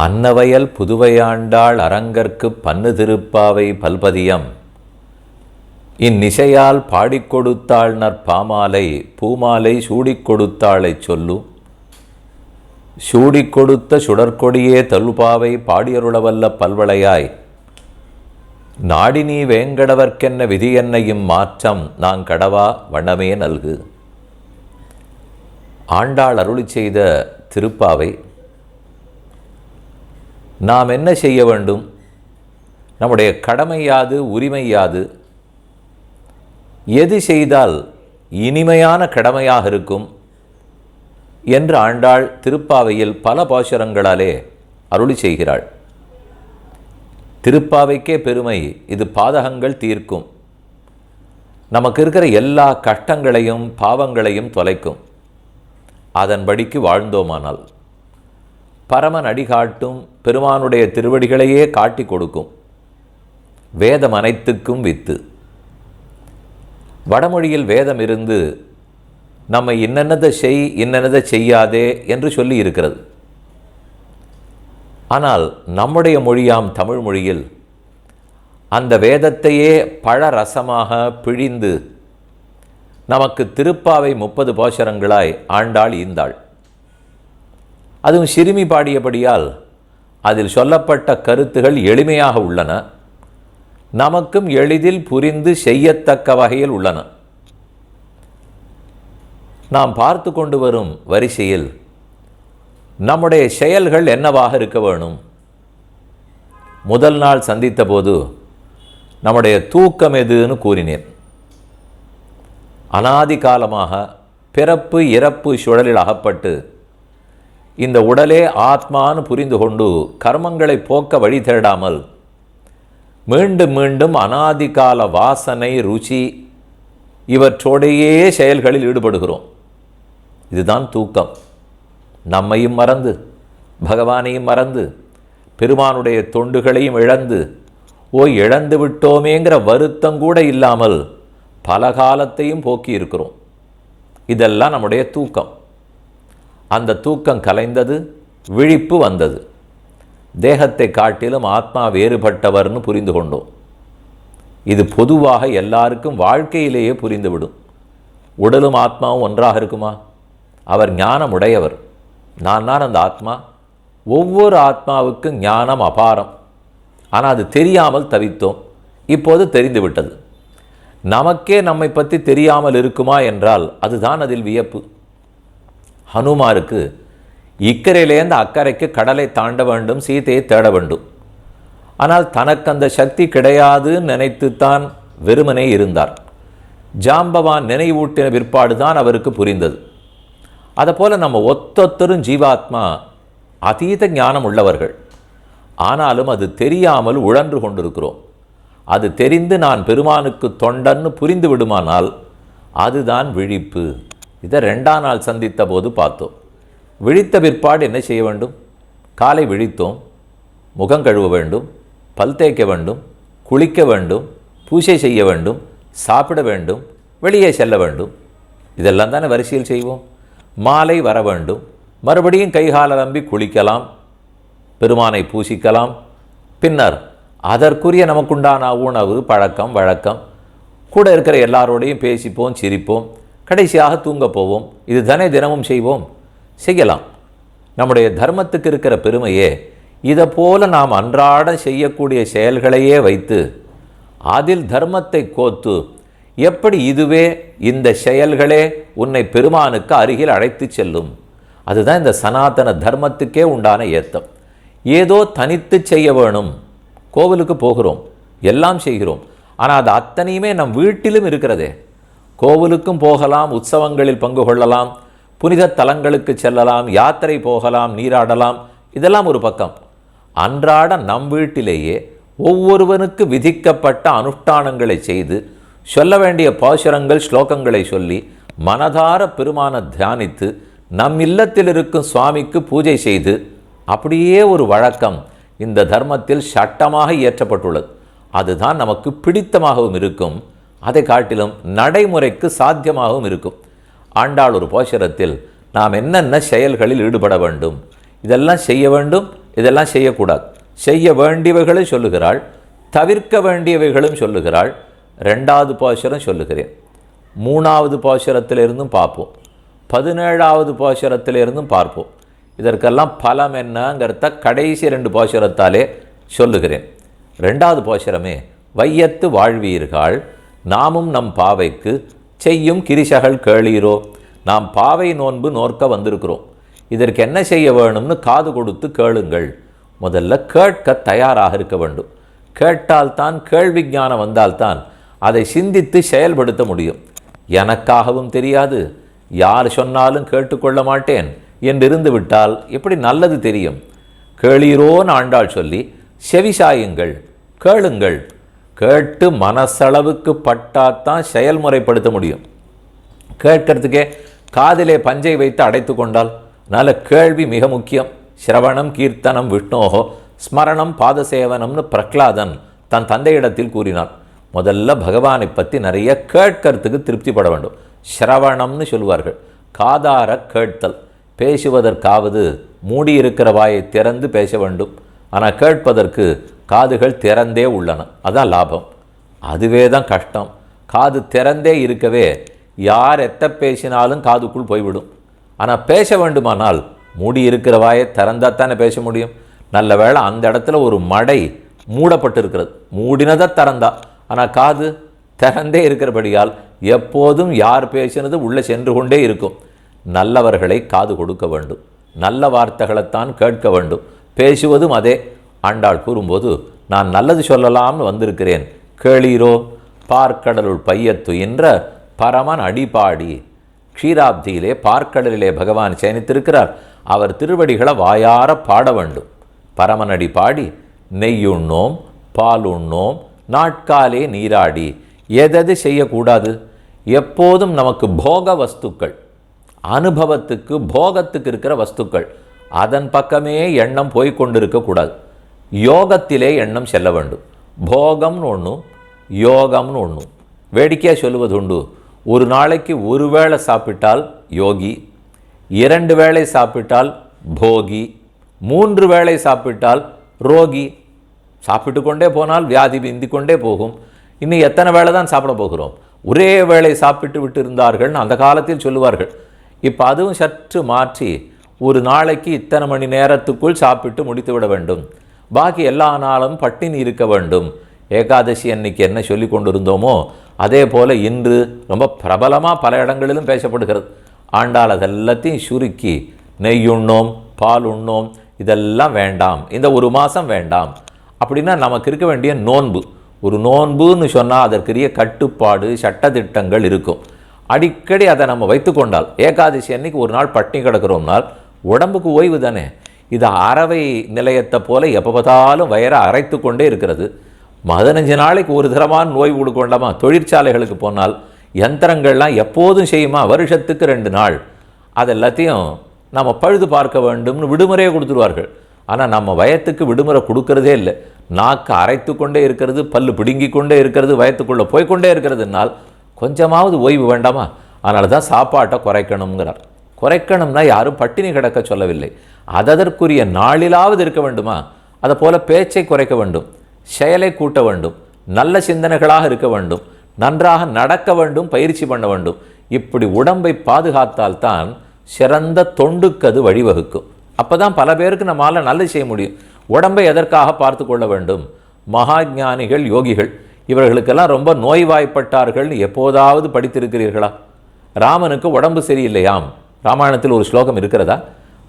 அன்னவயல் புதுவையாண்டாள் அரங்கற்கு பன்னு திருப்பாவை பல்பதியம். இந்நிசையால் பாடிக் கொடுத்தாள் நற்பாமாலை பூமாலை சூடிக் கொடுத்தாளைச் சொல்லு. சூடிக் கொடுத்த சுடற்கொடியே தல்பாவை பாடியருளவல்ல பல்வளையாய். நாடினி வேங்கடவர்க்கென்ன விதி என்னையும் மாற்றம் நான் கடவா வண்ணமே நல்கு. ஆண்டாள் அருளி செய்த திருப்பாவை நாம் என்ன செய்ய வேண்டும்? நம்முடைய கடமையாது உரிமையாது. உரிமை யாது எது செய்தால் இனிமையான கடமையாக இருக்கும்? என்று ஆண்டாள் திருப்பாவையில் பல பாசுரங்களாலே அருளி செய்கிறாள். திருப்பாவைக்கே பெருமை இது பாதகங்கள் தீர்க்கும். நமக்கு இருக்கிற எல்லா கஷ்டங்களையும் பாவங்களையும் தொலைக்கும். அதன்படிக்கு வாழ்ந்தோமானால். பரமன் அடிகாட்டும் பெருமானுடைய திருவடிகளையே காட்டி கொடுக்கும். வேதம் அனைத்துக்கும் வித்து. வடமொழியில் வேதம் இருந்து நம்மை இன்னென்னதை செய் இன்னென்னதை செய்யாதே என்று சொல்லி இருக்கிறது. ஆனால் நம்முடைய மொழியாம் தமிழ் மொழியில் அந்த வேதத்தையே பழரசமாக பிழிந்து நமக்கு திருப்பாவை முப்பது போஷரங்களாய் ஆண்டாள் ஈந்தாள். அதுவும் சிறுமி பாடியபடியால் அதில் சொல்லப்பட்ட கருத்துகள் எளிமையாக உள்ளன. நமக்கும் எளிதில் புரிந்து செய்யத்தக்க வகையில் உள்ளன. நாம் பார்த்து கொண்டு வரும் வரிசையில் நம்முடைய செயல்கள் என்னவாக இருக்க வேணும்? முதல் நாள் சந்தித்த போது நம்முடைய தூக்கம் எதுன்னு கூறினேன். அனாதி காலமாக பிறப்பு இறப்பு சுழலில் அகப்பட்டு இந்த உடலே ஆத்மான்னு புரிந்து கொண்டு கர்மங்களை போக்க வழி தேடாமல் மீண்டும் மீண்டும் அனாதிகால வாசனை ருச்சி இவற்றோடையே செயல்களில் ஈடுபடுகிறோம். இதுதான் தூக்கம். நம்மையும் மறந்து பகவானையும் மறந்து பெருமானுடைய தொண்டுகளையும் இழந்து ஓ இழந்து விட்டோமேங்கிற வருத்தம் கூட இல்லாமல் பல காலத்தையும் போக்கி இருக்கிறோம் இதெல்லாம் நம்முடைய தூக்கம். அந்த தூக்கம் கலைந்தது விழிப்பு வந்தது. தேகத்தை காட்டிலும் ஆத்மா வேறுபட்டவர்னு புரிந்து கொண்டோம். இது பொதுவாக எல்லாருக்கும் வாழ்க்கையிலேயே புரிந்துவிடும். உடலும் ஆத்மாவும் ஒன்றாக இருக்குமா? அவர் ஞானம் உடையவர். நான் தான் அந்த ஆத்மா. ஒவ்வொரு ஆத்மாவுக்கும் ஞானம் அபாரம். ஆனால் அது தெரியாமல் தவித்தோம். இப்போது தெரிந்துவிட்டது. நமக்கே நம்மை பற்றி தெரியாமல் இருக்குமா என்றால் அதுதான் அதில் வியப்பு. ஹனுமாருக்கு இக்கரையிலேருந்து அக்கறைக்கு கடலை தாண்ட வேண்டும் சீதையை தேட வேண்டும். ஆனால் தனக்கு அந்த சக்தி கிடையாதுன்னு நினைத்துத்தான் வெறுமனே இருந்தார். ஜாம்பவான் நினைவூட்டின பிற்பாடு தான் அவருக்கு புரிந்தது. அதுபோல் நம்ம ஒத்தொத்தரும் ஜீவாத்மா அதீத ஞானம் உள்ளவர்கள். ஆனாலும் அது தெரியாமல் உழன்று கொண்டிருக்கிறோம். அது தெரிந்து நான் பெருமானுக்கு தொண்டன்னு புரிந்து விடுமானால் அதுதான் விழிப்பு. இதை ரெண்டாம் நாள் சந்தித்த போது பார்த்தோம். விழித்த பிற்பாடு என்ன செய்ய வேண்டும்? காலை விழித்தோம் முகம் கழுவ வேண்டும் பல் தேய்க்க வேண்டும் குளிக்க வேண்டும் பூஜை செய்ய வேண்டும் சாப்பிட வேண்டும் வெளியே செல்ல வேண்டும். இதெல்லாம் தானே வரிசையில் செய்வோம். மாலை வர வேண்டும். மறுபடியும் கைகால நம்பி குளிக்கலாம் பெருமானை பூசிக்கலாம். பின்னர் அதற்குரிய நமக்குண்டான உணவு பழக்கம் வழக்கம் கூட இருக்கிற எல்லாரோடையும் பேசிப்போம் சிரிப்போம். கடைசியாக தூங்க போவோம். இது தானே தினமும் செய்வோம். செய்யலாம். நம்முடைய தர்மத்துக்கு இருக்கிற பெருமையே இதை போல நாம் அன்றாடம் செய்யக்கூடிய செயல்களையே வைத்து அதில் தர்மத்தை கோத்து எப்படி இதுவே இந்த செயல்களே உன்னை பெருமானுக்கு அருகில் அழைத்து செல்லும். அதுதான் இந்த சனாதன தர்மத்துக்கே உண்டான ஏத்தம். ஏதோ தனித்து செய்ய வேணும். கோவிலுக்கு போகிறோம். எல்லாம் செய்கிறோம். ஆனால் அது அத்தனையுமே நம் வீட்டிலும் இருக்கிறதே. கோவிலுக்கும் போகலாம் உற்சவங்களில் பங்கு கொள்ளலாம் புனித தலங்களுக்கு செல்லலாம் யாத்திரை போகலாம் நீராடலாம் இதெல்லாம் ஒரு பக்கம். அன்றாட நம் வீட்டிலேயே ஒவ்வொருவனுக்கு விதிக்கப்பட்ட அனுஷ்டானங்களை செய்து சொல்ல வேண்டிய பாசுரங்கள் ஸ்லோகங்களை சொல்லி மனதார பெருமான தியானித்து நம் இல்லத்தில் இருக்கும் சுவாமிக்கு பூஜை செய்து அப்படியே ஒரு வழக்கம் இந்த தர்மத்தில் சட்டமாக இயற்றப்பட்டுள்ளது. அதுதான் நமக்கு பிடித்தமாகவும் இருக்கும். அதை காட்டிலும் நடைமுறைக்கு சாத்தியமாகவும் இருக்கும். ஆண்டாள் ஒரு போஷரத்தில் நாம் என்னென்ன செயல்களில் ஈடுபட வேண்டும்? இதெல்லாம் செய்ய வேண்டும் இதெல்லாம் செய்யக்கூடாது. செய்ய வேண்டியவைகளும் சொல்லுகிறாள் தவிர்க்க வேண்டியவைகளும் சொல்லுகிறாள் ரெண்டாவது பாசுரம் சொல்லுகிறேன். மூணாவது பாசுரத்திலிருந்தும் பார்ப்போம். பதினேழாவது பாசுரத்திலிருந்தும் பார்ப்போம். இதற்கெல்லாம் பலம் என்னங்கிறத கடைசி ரெண்டு பாசுரத்தாலே சொல்லுகிறேன். ரெண்டாவது பாசுரமே வையத்து வாழ்வீர்கள் நாமும் நம் பாவைக்கு செய்யும் கிரிசகள் கேளீரோ? நாம் பாவை நோன்பு நோர்க்க வந்திருக்கிறோம். இதற்கு என்ன செய்ய வேணும்னு காது கொடுத்து கேளுங்கள். முதல்ல கேட்க தயாராக இருக்க வேண்டும். கேட்டால்தான் கேள்வி ஞானம் வந்தால்தான் அதை சிந்தித்து செயல்படுத்த முடியும். எனக்காகவும் தெரியாது. யார் சொன்னாலும் கேட்டுக்கொள்ள மாட்டேன் என்றிருந்து விட்டால் எப்படி நல்லது தெரியும்? கேளீரோன்னு ஆண்டாள் சொல்லி செவிசாயுங்கள் கேளுங்கள். கேட்டு மனசளவுக்கு பட்டாத்தான் செயல்முறைப்படுத்த முடியும். கேட்கறதுக்கே காதிலே பஞ்சை வைத்து அடைத்து கொண்டால் நல்ல கேள்வி மிக முக்கியம். சிரவணம் கீர்த்தனம் விஷ்ணோகோ ஸ்மரணம் பாதசேவனம்னு பிரகலாதன் தன் தந்தையிடத்தில் கூறினான். முதல்ல பகவானை பற்றி நிறைய கேட்கறதுக்கு திருப்திப்பட வேண்டும். சிரவணம்னு சொல்லுவார்கள். காதார கேட்தல். பேசுவதற்காவது மூடியிருக்கிற வாயை திறந்து பேச வேண்டும். ஆனால் கேட்பதற்கு காதுகள் திறந்தே உள்ளன. அதான் லாபம். அதுவே தான் கஷ்டம். காது திறந்தே இருக்கவே யார் எத்த பேசினாலும் காதுக்குள் போய்விடும். ஆனால் பேச வேண்டுமானால் மூடி இருக்கிற வாயை திறந்தால் தானே பேச முடியும். நல்ல வேளை அந்த இடத்துல ஒரு மடை மூடப்பட்டிருக்கிறது. மூடினதை திறந்தா. ஆனால் காது திறந்தே இருக்கிறபடியால் எப்போதும் யார் பேசினது உள்ளே சென்று கொண்டே இருக்கும். நல்லவர்களை காது கொடுக்க வேண்டும். நல்ல வார்த்தைகளைத்தான் கேட்க வேண்டும். பேசுவதும் அதே. ஆண்டாள் கூறும்போது நான் நல்லது சொல்லலாம்னு வந்திருக்கிறேன். கேளீரோ பார்க்கடலுள் பையத்துயின்ற பரமன் அடிபாடி. க்ஷீராப்தியிலே பார்க்கடலிலே பகவான் சேனித்திருக்கிறார். அவர் திருவடிகளை வாயார பாட வேண்டும். பரமனடி பாடி நெய்யுண்ணோம் பாலுண்ணோம் நாட்காலே நீராடி. எதது செய்யக்கூடாது? எப்போதும் நமக்கு போக வஸ்துக்கள். அனுபவத்துக்கு போகத்துக்கு இருக்கிற வஸ்துக்கள். அதன் பக்கமே எண்ணம் போய்கொண்டிருக்கக்கூடாது யோகத்திலே எண்ணம் செல்ல வேண்டும். போகம்னு ஒன்றும் யோகம்னு ஒன்றும் வேடிக்கையாக சொல்லுவது உண்டு. ஒரு நாளைக்கு ஒரு வேளை சாப்பிட்டால் யோகி இரண்டு வேளை சாப்பிட்டால் போகி மூன்று வேளை சாப்பிட்டால் ரோகி. சாப்பிட்டு கொண்டே போனால் வியாதி பிந்தி கொண்டே போகும். இன்னும் எத்தனை வேளை தான் சாப்பிட போகிறோம்? ஒரே வேளை சாப்பிட்டு விட்டு இருந்தார்கள்னு அந்த காலத்தில் சொல்லுவார்கள். இப்போ அதுவும் சற்று மாற்றி ஒரு நாளைக்கு இத்தனை மணி நேரத்துக்குள் சாப்பிட்டு முடித்து விட வேண்டும். பாக்கி எல்லா நாளும் பட்டினி இருக்க வேண்டும். ஏகாதசி அன்னைக்கு என்ன சொல்லி கொண்டிருந்தோமோ அதே போல் இன்று ரொம்ப பிரபலமாக பல இடங்களிலும் பேசப்படுகிறது. ஆண்டாள் அதெல்லாத்தையும் சுருக்கி நெய் உண்ணோம் பால் உண்ணோம் இதெல்லாம் வேண்டாம். இந்த ஒரு மாதம் வேண்டாம். அப்படின்னா நமக்கு இருக்க வேண்டிய நோன்பு. ஒரு நோன்புன்னு சொன்னால் அதற்குரிய கட்டுப்பாடு சட்டத்திட்டங்கள் இருக்கும். அடிக்கடி அதை நம்ம வைத்துக்கொண்டால் ஏகாதசி அன்னைக்கு ஒரு நாள் பட்டினி கிடக்கிறோம்னால் உடம்புக்கு ஓய்வு தானே? இது அறவை நிலையத்தை போல எப்போ பார்த்தாலும் வயரை அரைத்து கொண்டே இருக்கிறது. பதினஞ்சு நாளைக்கு ஒரு தரமான ஓய்வு கொடுக்கொண்டாமா தொழிற்சாலைகளுக்கு போனால் யந்திரங்கள்லாம் எப்போதும் செய்யுமா? வருஷத்துக்கு ரெண்டு நாள். அது எல்லாத்தையும் நம்ம பழுது பார்க்க வேண்டும்னு விடுமுறையை கொடுத்துருவார்கள். ஆனால் நம்ம வயத்துக்கு விடுமுறை கொடுக்கறதே இல்லை. நாக்கு அரைத்து கொண்டே இருக்கிறது பல்லு பிடுங்கி கொண்டே இருக்கிறது வயத்துக்குள்ளே போய்க்கொண்டே இருக்கிறதுனால் கொஞ்சமாவது ஓய்வு வேண்டாமா? அதனால தான் சாப்பாட்டை குறைக்கணுங்கிறார் குறைக்கணும்னா யாரும் பட்டினி கிடக்க சொல்லவில்லை. அதற்குரிய நாளிலாவது இருக்க வேண்டுமா? அதை போல பேச்சை குறைக்க வேண்டும். செயலை கூட்ட வேண்டும். நல்ல சிந்தனைகளாக இருக்க வேண்டும். நன்றாக நடக்க வேண்டும் பயிற்சி பண்ண வேண்டும். இப்படி உடம்பை பாதுகாத்தால்தான் சிறந்த தொண்டுக்கு அது வழிவகுக்கும். அப்போ தான் பல பேருக்கு நம்மால் நல்லது செய்ய முடியும். உடம்பை எதற்காக பார்த்து கொள்ள வேண்டும்? மகா ஞானிகள் யோகிகள் இவர்களுக்கெல்லாம் ரொம்ப நோய்வாய்ப்பட்டார்கள் எப்போதாவது படித்திருக்கிறீர்களா? ராமனுக்கு உடம்பு சரியில்லையாம். ராமாயணத்தில் ஒரு ஸ்லோகம் இருக்கிறதா?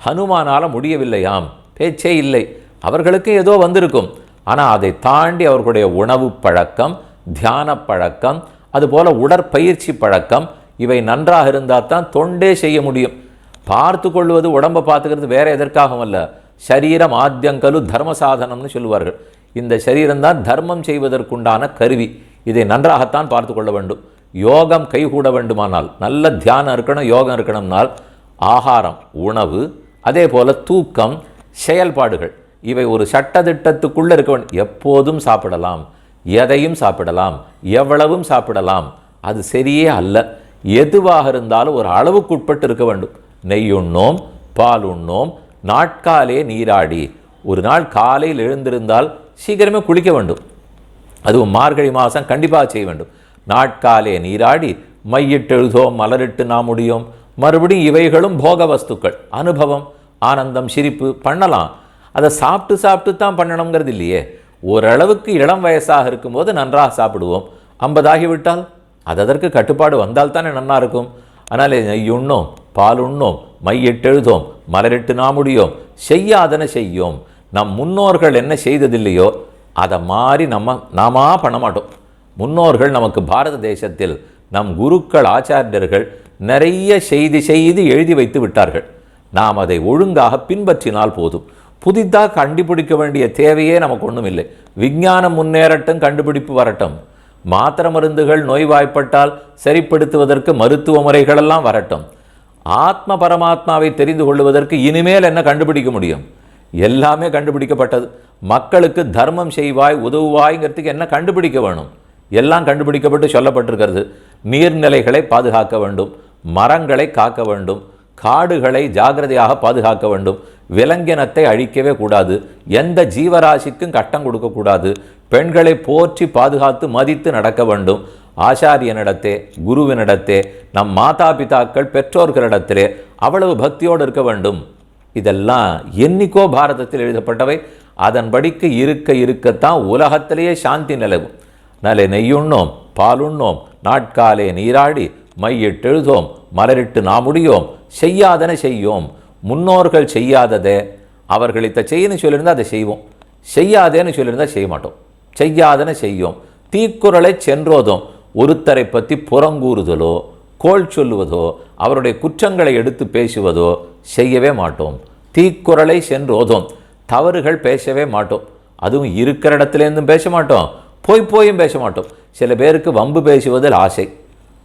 ஹனுமானால முடியவில்லையாம். பேச்சே இல்லை. அவர்களுக்கு ஏதோ வந்திருக்கும். ஆனால் அதை தாண்டி அவர்களுடைய உணவு பழக்கம் தியான பழக்கம் அதுபோல் உடற்பயிற்சி பழக்கம் இவை நன்றாக இருந்தால் தான் தொண்டே செய்ய முடியும். பார்த்து கொள்வது உடம்பை பார்த்துக்கிறது வேறு எதற்காகவும் அல்ல. சரீரம் ஆத்தியங்கலு தர்ம சாதனம்னு சொல்லுவார்கள். இந்த சரீரம்தான் தர்மம் செய்வதற்குண்டான கருவி. இதை நன்றாகத்தான் பார்த்து கொள்ள வேண்டும். யோகம் கைகூட வேண்டுமானால் நல்ல தியானம் இருக்கணும் யோகம் இருக்கணும்னால் ஆகாரம் உணவு அதே போல தூக்கம் செயல்பாடுகள் இவை ஒரு சட்டத்திட்டத்துக்குள்ளே இருக்க வேண்டும் எப்போதும் சாப்பிடலாம் எதையும் சாப்பிடலாம் எவ்வளவும் சாப்பிடலாம் அது சரியே அல்ல. எதுவாக இருந்தாலும் ஒரு அளவுக்குட்பட்டு இருக்க வேண்டும். நெய் உண்ணோம் பால் உண்ணோம் நாட்காலே நீராடி ஒரு நாள் காலையில் எழுந்திருந்தால் சீக்கிரமே குளிக்க வேண்டும். அதுவும் மார்கழி மாதம் கண்டிப்பாக செய்ய வேண்டும். நாட்காலே நீராடி மையிட்டெழுதோம் மலரிட்டு நாம் முடியும். மறுபடியும் இவைகளும் போக வஸ்துக்கள். அனுபவம் ஆனந்தம் சிரிப்பு பண்ணலாம். அதை சாப்பிட்டு சாப்பிட்டு தான் பண்ணணுங்கிறது இல்லையே. ஓரளவுக்கு இளம் வயசாக இருக்கும்போது நன்றாக சாப்பிடுவோம். ஐம்பதாகிவிட்டால் அது அதற்கு கட்டுப்பாடு வந்தால் தானே நன்னா இருக்கும். ஆனால் நெய் உண்ணோம் பால் உண்ணோம் மையிட்டெழுதோம் மலரிட்டு நாமுடியோம் செய்யாதன செய்யோம். நம் முன்னோர்கள் என்ன செய்ததில்லையோ அதை மாதிரி நம்ம நாமா பண்ண மாட்டோம். முன்னோர்கள் நமக்கு பாரத தேசத்தில் நம் குருக்கள் ஆச்சாரியர்கள் நிறைய செய்தி செய்து எழுதி வைத்து விட்டார்கள். நாம் அதை ஒழுங்காக பின்பற்றினால் போதும். புதிதாக கண்டுபிடிக்க வேண்டிய தேவையே நமக்கு ஒன்றும் இல்லை. விஞ்ஞானம் முன்னேறட்டும் கண்டுபிடிப்பு வரட்டும். மாத்திரை மருந்துகள் நோய்வாய்ப்பட்டால் சரிப்படுத்துவதற்கு மருத்துவ முறைகளெல்லாம் வரட்டும். ஆத்ம பரமாத்மாவை தெரிந்து கொள்வதற்கு இனிமேல் என்ன கண்டுபிடிக்க முடியும்? எல்லாமே கண்டுபிடிக்கப்பட்டது. மக்களுக்கு தர்மம் செய்வாய் உதவுவாய்ங்கிறதுக்கு என்ன கண்டுபிடிக்க வேணும்? எல்லாம் கண்டுபிடிக்கப்பட்டு சொல்லப்பட்டிருக்கிறது. நீர்நிலைகளை பாதுகாக்க வேண்டும் மரங்களை காக்க வேண்டும் காடுகளை ஜாகிரதையாக பாதுகாக்க வேண்டும். விலங்கினத்தை அழிக்கவே கூடாது எந்த ஜீவராசிக்கும் கட்டம் கொடுக்கக்கூடாது பெண்களை போற்றி பாதுகாத்து மதித்து நடக்க வேண்டும். ஆச்சாரியனிடத்தே குருவினிடத்தே நம் மாதா பிதாக்கள் பெற்றோர்களிடத்திலே அவ்வளவு பக்தியோடு இருக்க வேண்டும். இதெல்லாம் என்னிக்கோ பாரதத்தில் எழுதப்பட்டவை. அதன்படிக்கு இருக்க இருக்கத்தான் உலகத்திலேயே சாந்தி நிலவும். நலை நெய்யுண்ணோம் பாலுண்ணோம் நாட்காலே நீராடி மையிட்டெழுதோம் மலரிட்டு நாமுடியோம் செய்யாதன செய்யோம். முன்னோர்கள் செய்யாததை அவர்கள் இத்த செய்யன்னு சொல்லியிருந்தால் அதை செய்வோம். செய்யாதேன்னு சொல்லியிருந்தா செய்ய மாட்டோம். செய்யாதன செய்யோம். தீக்குறளை சென்றோதும் ஒருத்தரை பற்றி புறங்கூறுதலோ கோள் சொல்லுவதோ அவருடைய குற்றங்களை எடுத்து பேசுவதோ செய்யவே மாட்டோம். தீக்குறளை சென்றோதும் தவறுகள் பேசவே மாட்டோம். அதுவும் இருக்கிற இடத்துலேருந்தும் பேச மாட்டோம். போய் போயும் பேச மாட்டோம். சில பேருக்கு வம்பு பேசுவதில் ஆசை.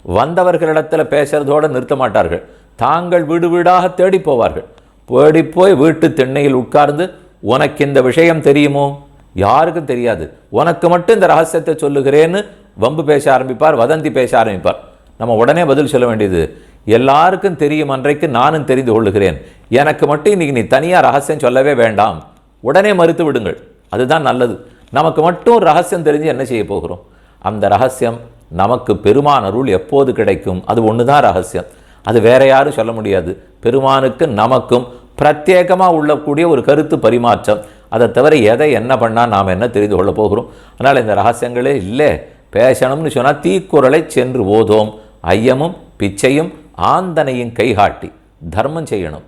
வந்தவர்களிடத்தில் பேசுறதோடு நிறுத்த மாட்டார்கள். தாங்கள் வீடு வீடாக தேடி போவார்கள். தேடி போய் வீட்டு திண்ணையில் உட்கார்ந்து உனக்கு இந்த விஷயம் தெரியுமோ? யாருக்கும் தெரியாது. உனக்கு மட்டும் இந்த ரகசியத்தை சொல்லுகிறேன்னு வம்பு பேச ஆரம்பிப்பார் வதந்தி பேச ஆரம்பிப்பார். நம்ம உடனே பதில் சொல்ல வேண்டியது எல்லாருக்கும் தெரியும் அன்றைக்கு நானும் தெரிந்து கொள்ளுகிறேன். எனக்கு மட்டும் இன்றைக்கி நீ தனியாக ரகசியம் சொல்லவே வேண்டாம். உடனே மறுத்து விடுங்கள். அதுதான் நல்லது. நமக்கு மட்டும் ரகசியம் தெரிஞ்சு என்ன செய்ய போகிறோம்? அந்த ரகசியம் நமக்கு பெருமான் அருள் எப்போது கிடைக்கும்? அது ஒன்று தான் ரகசியம். அது வேற யாரும் சொல்ல முடியாது. பெருமானுக்கு நமக்கும் பிரத்யேகமாக உள்ளக்கூடிய ஒரு கருத்து பரிமாற்றம். அதை தவிர எதை என்ன பண்ணால் நாம் என்ன தெரிந்து கொள்ள போகிறோம்? அதனால் இந்த ரகசியங்களே இல்லை. பேசணும்னு சொன்னால் தீக்குறளை சென்று ஓதோம். ஐயமும் பிச்சையும் ஆந்தனையும் கைகாட்டி. தர்மம் செய்யணும்.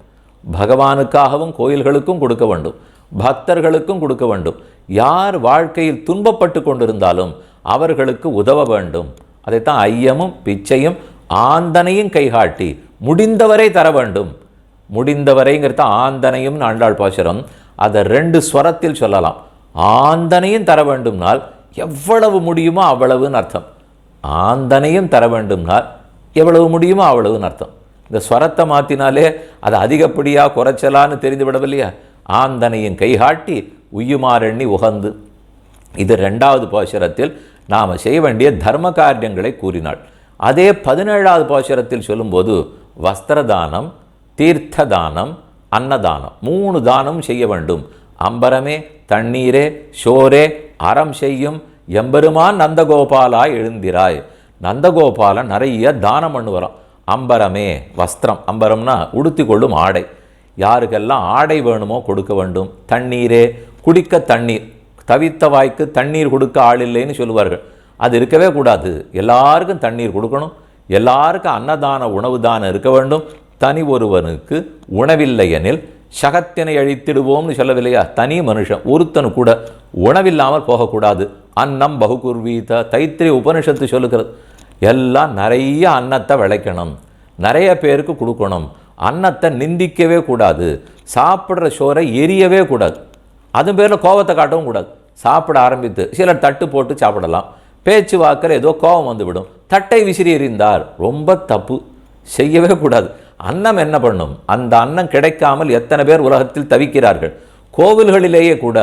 பகவானுக்காகவும் கோயில்களுக்கும் கொடுக்க வேண்டும். பக்தர்களுக்கும் கொடுக்க வேண்டும். யார் வாழ்க்கையில் துன்பப்பட்டு கொண்டிருந்தாலும் அவர்களுக்கு உதவ வேண்டும். அதைத்தான் ஐயமும் பிச்சையும் ஆந்தனையும் கைகாட்டி முடிந்தவரை தர வேண்டும். முடிந்தவரைங்கிறது ஆந்தனையும் ஆண்டாள் பாசுரம். அதை ரெண்டு ஸ்வரத்தில் சொல்லலாம். ஆந்தனையும் தர வேண்டும்னால் எவ்வளவு முடியுமோ அவ்வளவுன்னு அர்த்தம். ஆந்தனையும் தர வேண்டும்னால் எவ்வளவு முடியுமோ அவ்வளவுன்னு அர்த்தம். இந்த ஸ்வரத்தை மாற்றினாலே அதை அதிகப்படியாக குறைச்சலான்னு தெரிந்து விடவில்லையா? ஆந்தனையின் கைகாட்டி உய்யுமாறெண்ணி உகந்து. இது ரெண்டாவது பாசுரத்தில் நாம் செய்ய வேண்டிய தர்ம காரியங்களை கூறினாள். அதே பதினேழாவது பாசுரத்தில் சொல்லும்போது வஸ்திரதானம் தீர்த்த தானம் அன்னதானம் மூணு தானம் செய்ய வேண்டும். அம்பரமே தண்ணீரே சோரே அறம் செய்யும் எம்பெருமான் நந்தகோபாலா எழுந்திராய். நந்தகோபாலன் நிறைய தானம் பண்ணுவாராம். அம்பரமே வஸ்திரம். அம்பரம்னா உடுத்தி கொள்ளும் ஆடை. யாருக்கெல்லாம் ஆடை வேணுமோ கொடுக்க வேண்டும். தண்ணீரே குடிக்க தண்ணீர். தவித்த வாய்க்கு தண்ணீர் கொடுக்க ஆள் இல்லைன்னு சொல்லுவார்கள். அது இருக்கவே கூடாது. எல்லாருக்கும் தண்ணீர் கொடுக்கணும். எல்லாருக்கும் அன்னதான உணவு தானம் இருக்க வேண்டும். தனி ஒருவனுக்கு உணவில்லை எனில் சகத்தினை அழித்திடுவோம்னு சொல்லவில்லையா? தனி மனுஷன் ஒருத்தனு கூட உணவில்லாமல் போகக்கூடாது. அன்னம் பகுகுர்வீத தைத்திரிய உபனிஷத்து சொல்லுகிறது. எல்லாம் நிறைய அன்னத்தை விளைக்கணும். நிறைய பேருக்கு கொடுக்கணும். அன்னத்தை நிந்திக்கவே கூடாது. சாப்பிட்ற சோரை எரியவே கூடாது. அது பேரில் கோபத்தை காட்டவும் கூடாது. சாப்பிட ஆரம்பித்து சிலர் தட்டு போட்டு சாப்பிடலாம். பேச்சு வாக்கில் ஏதோ கோபம் வந்துவிடும். தட்டை விசிறி எறிந்தார். ரொம்ப தப்பு. செய்யவே கூடாது. அன்னம் என்ன பண்ணும்? அந்த அன்னம் கிடைக்காமல் எத்தனை பேர் உலகத்தில் தவிக்கிறார்கள்? கோவில்களிலேயே கூட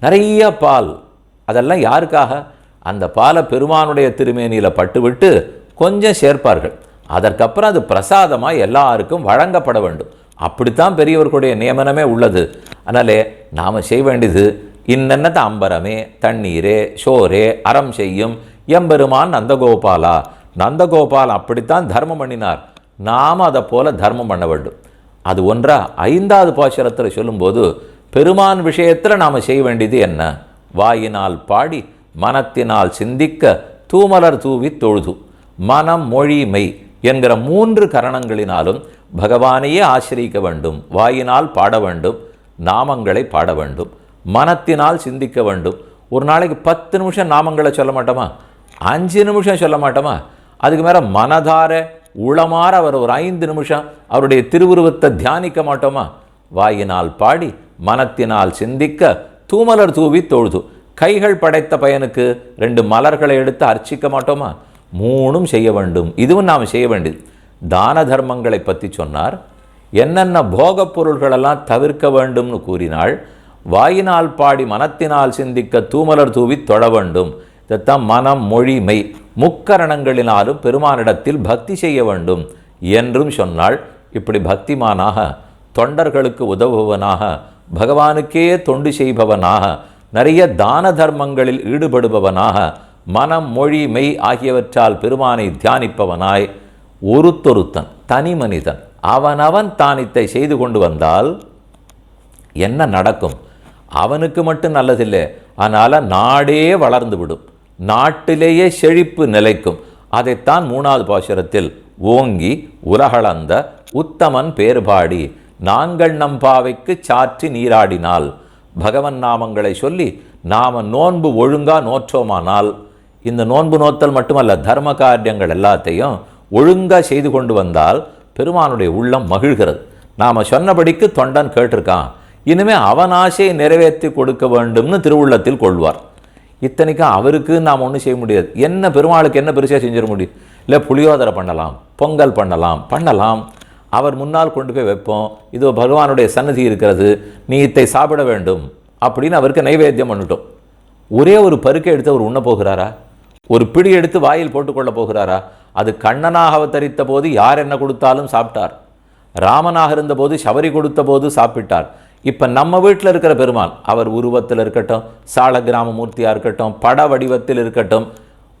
நிறைய பால். அதெல்லாம் யாருக்காக? அந்த பாலை பெருமானுடைய திருமேனியில் பட்டுவிட்டு கொஞ்சம் சேர்ப்பார்கள். அதற்கப்புறம் அது பிரசாதமாக எல்லாருக்கும் வழங்கப்பட வேண்டும். அப்படித்தான் பெரியவர்களுடைய நியமனமே உள்ளது. அதனாலே நாம் செய்ய வேண்டியது இன்னென்ன அம்பரமே தண்ணீரே ஷோரே அறம் செய்யும் எம்பெருமான் நந்தகோபாலா. நந்தகோபால் அப்படித்தான் தர்மம் பண்ணினார். நாம் அதை போல தர்மம் பண்ண வேண்டும். அது ஒன்றா ஐந்தாவது பாசுரத்தில் சொல்லும்போது பெருமான் விஷயத்தில் நாம் செய்ய வேண்டியது என்ன? வாயினால் பாடி மனத்தினால் சிந்திக்க தூமலர் தூவி தொழுது. மனம் மொழி மெய். என்கிற மூன்று கரணங்களினாலும் பகவானையே ஆசிரியிக்க வேண்டும் வாயினால் பாட வேண்டும் நாமங்களை பாட வேண்டும் மனத்தினால் சிந்திக்க வேண்டும். ஒரு நாளைக்கு பத்து நிமிஷம் நாமங்களை சொல்ல மாட்டோமா? அஞ்சு நிமிஷம் சொல்ல மாட்டோமா? அதுக்கு மேலே மனதார உளமாற அவர் ஒரு ஐந்து நிமிஷம் அவருடைய திருவுருவத்தை தியானிக்க மாட்டோமா? வாயினால் பாடி மனத்தினால் சிந்திக்க தூமலர் தூவி தொழுது. கைகள் படைத்த பயனுக்கு ரெண்டு மலர்களை எடுத்து அர்ச்சிக்க மாட்டோமா? மூணும் செய்ய வேண்டும். இதுவும் நாம் செய்ய வேண்டியது. தான தர்மங்களை பற்றி சொன்னார். என்னென்ன போகப் பொருள்களெல்லாம் தவிர்க்க வேண்டும்னு கூறினாள் வாயினால் பாடி மனத்தினால் சிந்திக்க தூமலர் தூவி தொழ வேண்டும். இதைத்தான் மனம் மொழி மெய் முக்கரணங்களினாலும் பெருமானிடத்தில் பக்தி செய்ய வேண்டும் என்றும் சொன்னாள். இப்படி பக்திமானாக தொண்டர்களுக்கு உதவுபவனாக பகவானுக்கே தொண்டு செய்பவனாக நிறைய தான தர்மங்களில் ஈடுபடுபவனாக மனம் மொழி மெய் ஆகியவற்றால் பெருமானை தியானிப்பவனாய் ஒருத்தொருத்தன் தனி மனிதன் அவனவன் தானித்தை செய்து கொண்டு வந்தால் என்ன நடக்கும்? அவனுக்கு மட்டும் நல்லதில்லை அதனால் நாடே வளர்ந்துவிடும் நாட்டிலேயே செழிப்பு நிலைக்கும். அதைத்தான் மூணாவது பாசுரத்தில் ஓங்கி உலகளந்த உத்தமன் பேர்பாடி நாங்கள் நம் பாவைக்கு சாற்றி நீராடினால் பகவன் நாமங்களை சொல்லி நாம நோன்பு ஒழுங்கா நோற்றோமானால் இந்த நோன்பு நோத்தல் மட்டுமல்ல தர்ம காரியங்கள் எல்லாத்தையும் ஒழுங்காக செய்து கொண்டு வந்தால் பெருமானுடைய உள்ளம் மகிழ்கிறது. நாம் சொன்னபடிக்கு தொண்டன் கேட்டிருக்கான். இனிமே அவன் ஆசையை நிறைவேற்றி கொடுக்க வேண்டும்னு திருவுள்ளத்தில் கொள்வார். இத்தனைக்கும் அவருக்கு நாம் ஒன்றும் செய்ய முடியாது. என்ன பெருமாளுக்கு என்ன பெருசாக செஞ்சிட முடியும்? இல்லை புளியோதரை பண்ணலாம் பொங்கல் பண்ணலாம் பண்ணலாம். அவர் முன்னால் கொண்டு போய் வைப்போம். இதோ பகவானுடைய சன்னதி இருக்கிறது நீ இத்தை சாப்பிட வேண்டும் அப்படின்னு அவருக்கு நைவேத்தியம் பண்ணிட்டோம். ஒரே ஒரு பருக்கை எடுத்து அவர் உண்ண போகிறாரா? ஒரு பிடி எடுத்து வாயில் போட்டுக்கொள்ள போகிறாரா? அது கண்ணனாக அவதரித்த போது யார் என்ன கொடுத்தாலும் சாப்பிட்டார். ராமனாக இருந்தபோது சபரி கொடுத்த போது சாப்பிட்டார். இப்போ நம்ம வீட்டில் இருக்கிற பெருமாள் அவர் உருவத்தில் இருக்கட்டும் சால கிராம மூர்த்தியாக இருக்கட்டும் பட வடிவத்தில் இருக்கட்டும்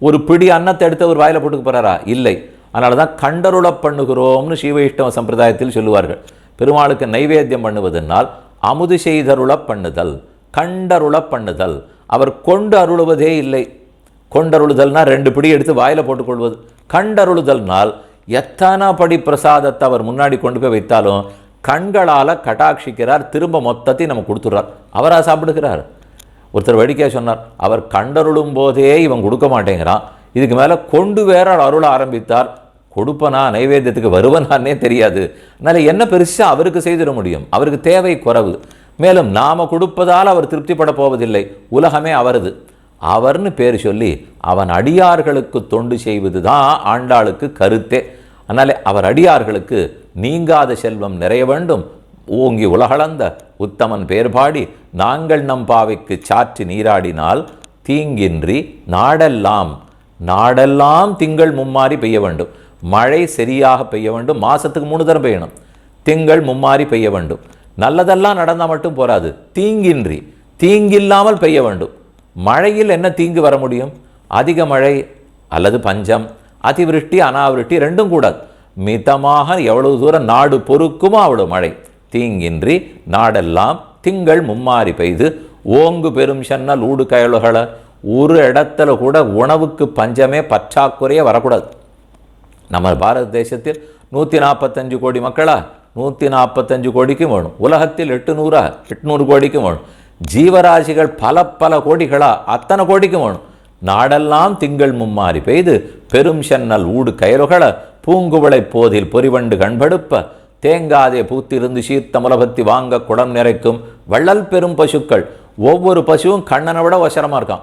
ஒரு பிடி அன்னத்தை எடுத்து அவர் வாயில் போட்டுக்க போகிறாரா இல்லை. அதனால தான் கண்டருள பண்ணுகிறோம்னு சீவைஷ்டவ சம்பிரதாயத்தில் சொல்லுவார்கள். பெருமாளுக்கு நைவேத்தியம் பண்ணுவதனால் அமுது செய்தருள பண்ணுதல் கண்டருள பண்ணுதல். அவர் கொண்டு அருளுவதே இல்லை. கொண்டருளுதல்னால் ரெண்டு பிடி எடுத்து வாயில் போட்டுக்கொள்வது. கண்டருளுதல்னால் எத்தனை படி பிரசாதத்தை அவர் முன்னாடி கொண்டு போய் வைத்தாலும் கண்களால் கட்டாட்சிக்கிறார் திரும்ப மொத்தத்தையும் நம்ம கொடுத்துட்றார். அவராக சாப்பிடுகிறார்? ஒருத்தர் வடிக்க சொன்னார் அவர் கண்டருளும் போதே இவன் கொடுக்க மாட்டேங்கிறான். இதுக்கு மேலே கொண்டு வேற அருள ஆரம்பித்தார். கொடுப்பனா நைவேத்தியத்துக்கு வருவனான்னே தெரியாது. அதனால் என்ன பெருசாக அவருக்கு செய்திட முடியும்? அவருக்கு தேவை குறைவு. மேலும் நாம கொடுப்பதால் அவர் திருப்திப்பட போவதில்லை. உலகமே அவரது. அவர்னு பேர் சொல்லி அவன் அடியார்களுக்கு தொண்டு செய்வது தான் ஆண்டாளுக்கு கருத்தே. அதனாலே அவர் அடியார்களுக்கு நீங்காத செல்வம் நிறைய வேண்டும். ஓங்கி உலகளந்த உத்தமன் பேர் பாடி நாங்கள் நம் பாவைக்கு சாற்றி நீராடினால் தீங்கின்றி நாடெல்லாம் நாடெல்லாம் திங்கள் மும்மாறி பெய்ய வேண்டும். மழை சரியாக பெய்ய வேண்டும். மாதத்துக்கு மூணு தரம் பெய்யணும். திங்கள் மும்மாறி பெய்ய வேண்டும். நல்லதெல்லாம் நடந்தால் மட்டும் போராது. தீங்கின்றி தீங்கில்லாமல் பெய்ய வேண்டும். மழையில் என்ன தீங்கு வர முடியும்? அதிக மழை அல்லது பஞ்சம் அதிவிருஷ்டி அனாவிருஷ்டி ரெண்டும் கூடாது. மிதமாக எவ்வளவு தூரம் நாடு பொறுக்குமோ அவ்வளவு மழை. தீங்கின்றி நாடெல்லாம் திங்கள் மும்மாறி பெய்து ஓங்கு பெரும் சென்னல் ஊடு கயலுகளை ஒரு இடத்துல கூட உணவுக்கு பஞ்சமே பற்றாக்குறையே வரக்கூடாது. நம்ம பாரத தேசத்தில் நூற்றி நாற்பத்தஞ்சு கோடி மக்களா? நூற்றி நாற்பத்தஞ்சு கோடிக்கும் வேணும். உலகத்தில் எட்டுநூறா? எட்நூறு கோடிக்கும் வேணும். ஜீவராசிகள் பல பல கோடிகளா? அத்தனை கோடிக்கும் வேணும். நாடெல்லாம் திங்கள் மும்மாறி பெய்து பெரும் சென்னல் ஊடு கயறுகள பூங்குவளை போதில் பொறிவண்டு கண்படுப்ப தேங்காதே பூத்திருந்து சீர்த்த முலபத்தி வாங்க குடம் நிறைக்கும் வள்ளல் பெரும் பசுக்கள். ஒவ்வொரு பசுவும் கண்ணனை விட வசரமாக இருக்கான்.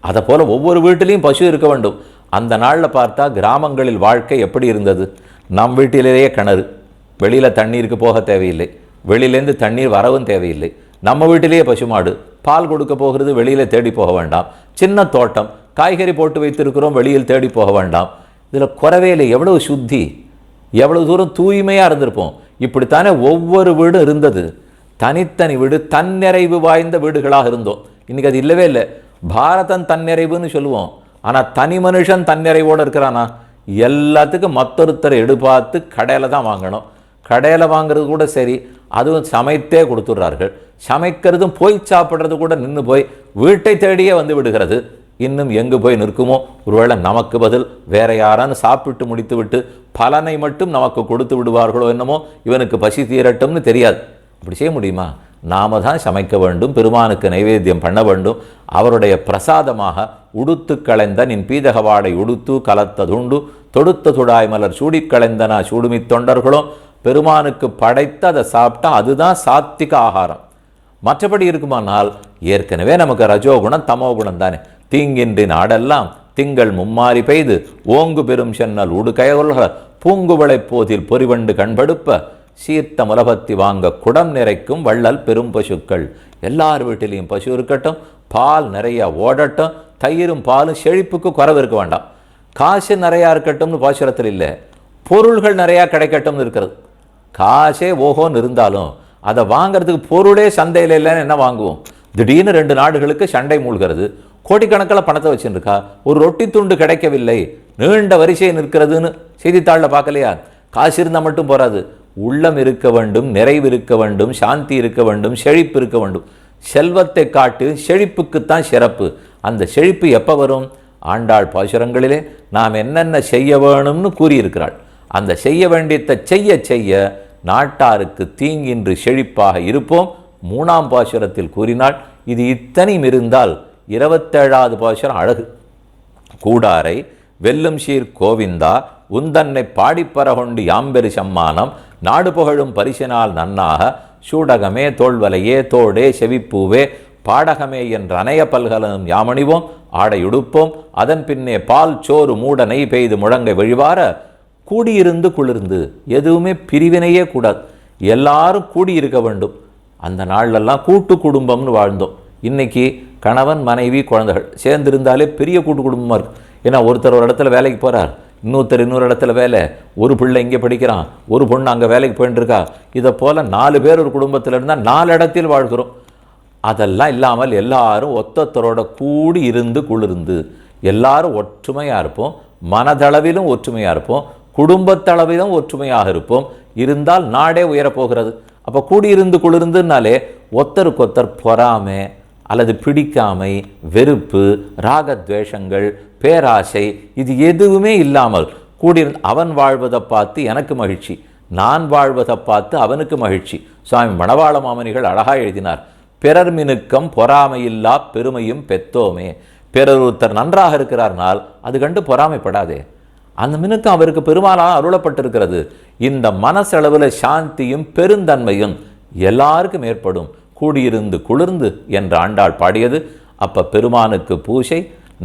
அதை போல் ஒவ்வொரு வீட்டிலையும் பசு இருக்க வேண்டும். அந்த நாளில் பார்த்தா கிராமங்களில் வாழ்க்கை எப்படி இருந்தது? நம் வீட்டிலேயே கிணறு. வெளியில் தண்ணீருக்கு போக தேவையில்லை. வெளியிலேருந்து தண்ணீர் வரவும் தேவையில்லை. நம்ம வீட்டிலேயே பசுமாடு பால் கொடுக்க போகிறது வெளியில் தேடி போக வேண்டாம். சின்ன தோட்டம் காய்கறி போட்டு வைத்திருக்கிறோம் வெளியில் தேடி போக வேண்டாம். இதில் குறவே இல்லை எவ்வளவு சுத்தி எவ்வளவு தூரம் தூய்மையாக இருந்திருப்போம். இப்படித்தானே ஒவ்வொரு வீடும் இருந்தது. தனித்தனி வீடு தன்னிறைவு வாய்ந்த வீடுகளாக இருந்தோம். இன்னைக்கு அது இல்லவே இல்லை. பாரதம் தன்னிறைவுன்னு சொல்லுவோம். ஆனால் தனி மனுஷன் தன்னிறைவோடு இருக்கிறானா? எல்லாத்துக்கும் மற்றொருத்தரை எடுபார்த்து கடையில் தான் வாங்கணும். கடையில் வாங்குறது கூட சரி அதுவும் சமைத்தே கொடுத்துட்றார்கள். சமைக்கிறதும் போய் சாப்பிட்றது கூட நின்று போய் வீட்டை தேடியே வந்து விடுகிறது. இன்னும் எங்கு போய் நிற்குமோ? ஒருவேளை நமக்கு பதில் வேற யாரான்னு சாப்பிட்டு முடித்து விட்டு பலனை மட்டும் நமக்கு கொடுத்து விடுவார்களோ என்னமோ? இவனுக்கு பசி தீரட்டும்னு தெரியாது. அப்படி செய்ய முடியுமா? நாம தான் சமைக்க வேண்டும் பெருமானுக்கு நைவேத்தியம் பண்ண வேண்டும். அவருடைய பிரசாதமாக உடுத்து களைந்த நின் பீதகவாடை உடுத்து கலத்ததுண்டு தொடுத்த துடாய் மலர் சூடி களைந்தனா சூடுமித் தொண்டர்களும் பெருமானுக்கு படைத்து அதை சாப்பிட்டா அதுதான் சாத்திக ஆகாரம். மற்றபடி இருக்குமானால் ஏற்கனவே நமக்கு ரஜோகுணம் தமோகுணம் தானே. தீங்கின்றி நாடெல்லாம் திங்கள் மும்மாறி பெய்து ஓங்கு பெரும் சென்னல் உடுகையொல்க பூங்குவளை போதில் பொறிவண்டு கண்படுப்ப. சீர்த்த முலபத்தி வாங்க குடம் நிறைக்கும் வள்ளல் பெரும் பசுக்கள். எல்லார் வீட்டிலையும் பசு இருக்கட்டும் பால் நிறைய ஓடட்டும் தயிரும் பாலும் செழிப்புக்கு குறவு இருக்க வேண்டாம். காசு நிறையா இருக்கட்டும்னு பாசுரத்தில் இல்லை. பொருள்கள் நிறையா கிடைக்கட்டும்னு இருக்கிறது. காசே ஓஹோன்னு இருந்தாலும் அதை வாங்குறதுக்கு பொருளே சந்தையில் இல்லைன்னு என்ன வாங்குவோம்? திடீர்னு ரெண்டு நாடுகளுக்கு சண்டை மூழ்கிறது. கோடிக்கணக்கில் பணத்தை வச்சுருக்கா? ஒரு ரொட்டி துண்டு கிடைக்கவில்லை. நீண்ட வரிசை நிற்கிறதுன்னு செய்தித்தாளில் பார்க்கலையா? காசு இருந்தால் மட்டும் போகாது உள்ளம் இருக்க வேண்டும் நிறைவு இருக்க வேண்டும் சாந்தி இருக்க வேண்டும் செழிப்பு இருக்க வேண்டும். செல்வத்தை காட்டு செழிப்புக்குத்தான் சிறப்பு. அந்த செழிப்பு எப்போ வரும்? ஆண்டாள் பாசுரங்களிலே. நாம் என்னென்ன செய்ய வேணும்னு கூறியிருக்கிறாள். அந்த செய்ய வேண்டியதை செய்ய செய்ய நாட்டாருக்கு தீங்கின்றி செழிப்பாக இருப்போம். மூணாம் பாசுரத்தில் கூறினாள் இது இத்தனையும் இருந்தால் இருபத்தேழாவது பாசுரம் அழகு. கூடாரை வெல்லும் சீர் கோவிந்தா உந்தன்னை பாடிப்பறகொண்டு யாம்பெரு சம்மானம் நாடு புகழும் பரிசினால் நன்னாக சூடகமே தோல்வலையே தோடே செவிப்பூவே பாடகமே என்ற அணைய பல்கலனும் யாமணிவோம். ஆடையுடுப்போம் அதன் பின்னே பால் சோறு மூட நெய் பெய்து முழங்கை வழிவார கூடியிருந்து குளிர்ந்து எதுவுமே பிரிவினையே கூடாது. எல்லாரும் கூடியிருக்க வேண்டும். அந்த நாள்லெல்லாம் கூட்டு குடும்பம்னு வாழ்ந்தோம். இன்றைக்கி கணவன் மனைவி குழந்தைகள் சேர்ந்திருந்தாலே பெரிய கூட்டு குடும்பமாக இருக்கும் ஏன்னா ஒருத்தர் ஒரு இடத்துல வேலைக்கு போகிறார் இன்னொருத்தர் இன்னொரு இடத்துல வேலை. ஒரு பிள்ளை இங்கே படிக்கிறான் ஒரு பொண்ணு அங்கே வேலைக்கு போயிட்டுருக்கா இதை போல் நாலு பேர் ஒரு குடும்பத்தில் இருந்தால் நாலு இடத்தில் வாழ்கிறோம். அதெல்லாம் இல்லாமல் எல்லாரும் ஒத்தத்தரோட கூடி இருந்து குளிர்ந்து எல்லாரும் ஒற்றுமையாக இருப்போம். மனதளவிலும் ஒற்றுமையாக இருப்போம். குடும்பத்தளவிலும் ஒற்றுமையாக இருப்போம். இருந்தால் நாடே உயரப்போகிறது. அப்போ கூடியிருந்து குளிர்ந்துனாலே ஒத்தருக்கொத்தர் பொறாமை அல்லது பிடிக்காமை வெறுப்பு ராகத்வேஷங்கள் பேராசை இது எதுவுமே இல்லாமல் கூடியிருந்து அவன் வாழ்வதை பார்த்து எனக்கு மகிழ்ச்சி நான் வாழ்வதை பார்த்து அவனுக்கு மகிழ்ச்சி. சுவாமி மணவாள மாமனிகள் அழகாக எழுதினார் பிறர் மினுக்கம் பொறாமையில்லா பெருமையும் பெத்தோமே பிறர் ஒருத்தர் நன்றாக இருக்கிறார்னால் அது கண்டு பொறாமைப்படாதே. அந்த மினுக்கம் அவருக்கு பெருமாளாக அருளப்பட்டிருக்கிறது. இந்த மனசளவில் சாந்தியும் பெருந்தன்மையும் எல்லாருக்கும் ஏற்படும். கூடியிருந்து குளிர்ந்து என்று ஆண்டாள் பாடியது. அப்ப பெருமானுக்கு பூஜை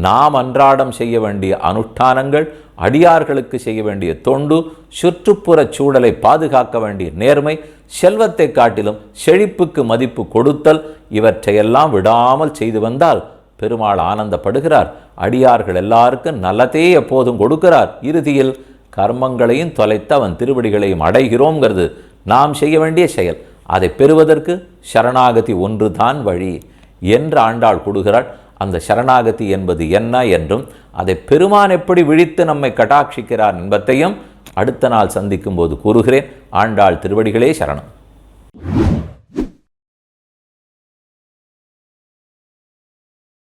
நாம் அன்றாடம் செய்ய வேண்டிய அனுஷ்டானங்கள் அடியார்களுக்கு செய்ய வேண்டிய தொண்டு சுற்றுப்புறச் சூழலை பாதுகாக்க வேண்டிய நேர்மை செல்வத்தை காட்டிலும் செழிப்புக்கு மதிப்பு கொடுத்தல் இவற்றையெல்லாம் விடாமல் செய்து வந்தால் பெருமாள் ஆனந்தப்படுகிறார். அடியார்கள் எல்லாருக்கும் நல்லதே எப்போதும் கொடுக்கிறார். இறுதியில் கர்மங்களையும் தொலைத்து அவன் திருவடிகளையும் அடைகிறோங்கிறது நாம் செய்ய வேண்டிய செயல். அதை பெறுவதற்கு சரணாகதி ஒன்றுதான் வழி என்று ஆண்டாள் கொடுகிறாள் அந்த சரணாகதி என்பது என்ன என்றும் அதை பெருமான் எப்படி விழித்து நம்மை கட்டாட்சிக்கிறார் என்பதையும் அடுத்த நாள் சந்திக்கும் போது கூறுகிறேன். ஆண்டாள் திருவடிகளே சரணம்.